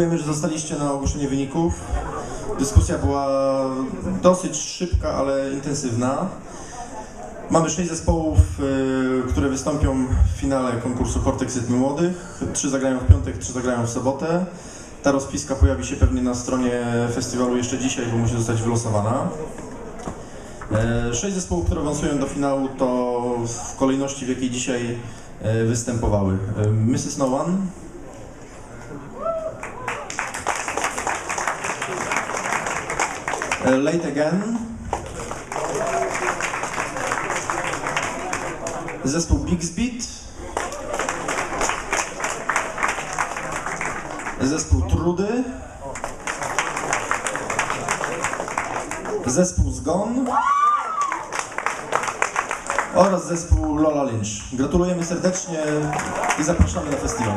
Dziękujemy, że zostaliście na ogłoszenie wyników. Dyskusja była dosyć szybka, ale intensywna. Mamy sześć zespołów, y, które wystąpią w finale konkursu Hortex Rytmy Młodych. Trzy zagrają w piątek, trzy zagrają w sobotę. Ta rozpiska pojawi się pewnie na stronie festiwalu jeszcze dzisiaj, bo musi zostać wylosowana. E, Sześć zespołów, które awansują do finału, to w kolejności, w jakiej dzisiaj e, występowały. E, Mrs. No One, Late Again, zespół Bixbeat, zespół Trudy, zespół Zgon oraz zespół Lola Lynch. Gratulujemy serdecznie i zapraszamy na festiwal.